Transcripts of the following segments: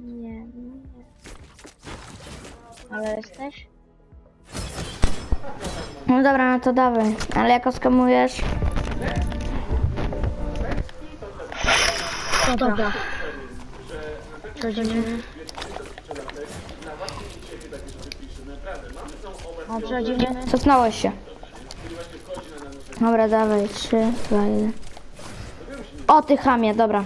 Nie, nie. Ale jesteś? No dobra, no to dawaj. Ale jak oskamujesz? Dobra. Przechodzimy. O, przechodzimy. Cofnąłeś się. Dobra, dawaj. Trzy, dwa, jeden. O, ty chamie, dobra.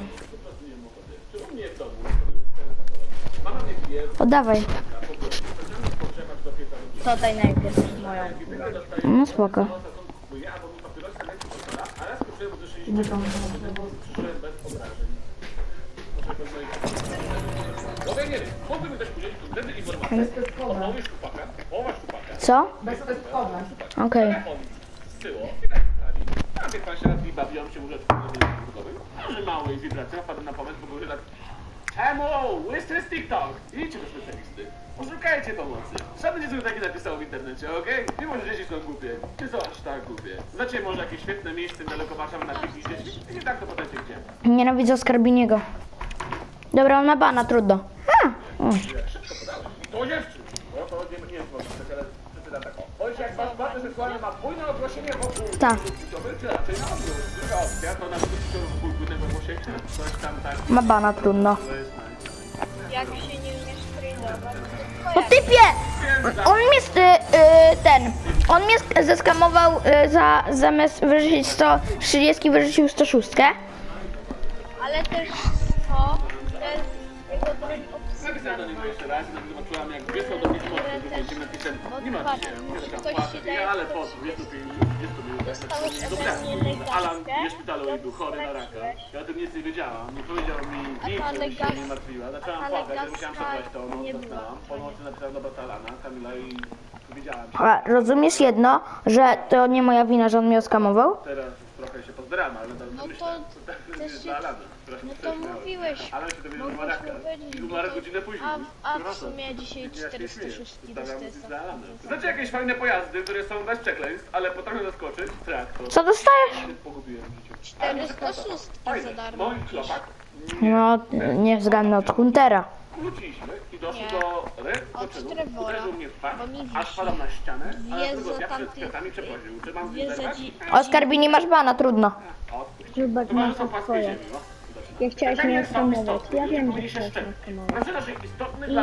Oddawaj. Tutaj najpierw moją. No spoko. Co? Okej. telefon z tyłu i dalej. A wie pan się raz i bawiłam się na wibracji, wpadłem na pomysł, bo mówię tak Czemu? Łysy jest TikTok! Idźcie do specjalisty. Poszukajcie pomocy. Żaden nie sobie taki napisał w internecie, okej? Mimo, że dzieci są głupie. Czy są aż tak głupie? Znacie może jakieś świetne miejsce na pięknie z dziećmi? I nie tak to potem gdzie. Nienawidzę Skarbiniego. Dobra, on ma bana, trudno. A, o. Szybko podałem. I to dziewczyn. No to nie, nie jest może ale przeczytam tak. o. Powiedz, jak wasz partner seksualny ma bujne ogłoszenie wokół Tak. czy raczej na odwrót? Druga opcja to na przykład wokół bujnego Ma bana, trudno. Jak się nie umiesz tradować, O typie! On mnie, st- y, ten, on mnie sk- zeskamował y, za, zamiast wyrzucić 130, wyrzucił 106. ale też to, to jest jego tryb Napisałem do niego jeszcze raz, i zobaczyłam jak wysłał do że napisem nie ma się, nie taka płacę, ja, ale po 25 20 minut, Dostałeś dobra, ode mnie legalikę, Alan w szpitalu i był chory na raka, ja o tym nic nie wiedziałam, nie powiedział mi nic, żebym się nie martwiła, zaczęłam płakać, że musiałam przebrać to, no nie dostałam, po nocy napisałem do brata Alana, Kamila i powiedziałam się, A rozumiesz jedno, że to nie moja wina, że on mnie oskamował? teraz trochę się pozbieramy, ale dobrze No to myślę, też będzie się- dla Alana, No to mówiłeś. Ale się dowiedział, że ma raka Mogliśmy i umarł to- godzinę później. A, a w sumie dzisiaj Ja się 406 śmieję. Stawiam dostaję muzykę za Alanem. Znacie jakieś fajne pojazdy, które są bez przekleństw, ale potrafią zaskoczyć? Traktor. Co dostajesz? Pogubiłem w życiu. 406 Fajne. za darmo. Mój klopak. No, nie zgadnę od Huntera. Wróciliśmy i doszło Nie. do Od czynu. Trevora. Uderzył mnie w pak, Bo mi aż padam na ścianę, a Wie następnego za dnia przed kwiatami przeprowadził. Czy mam zerwać? Oskar Bini masz bana, trudno. Płaskie twoje. ziemi, no. Ja chciałeś mnie skamować. Ja wiem, że się chciałeś mnie szczepić. skamować. Wrażenie, że istotny dla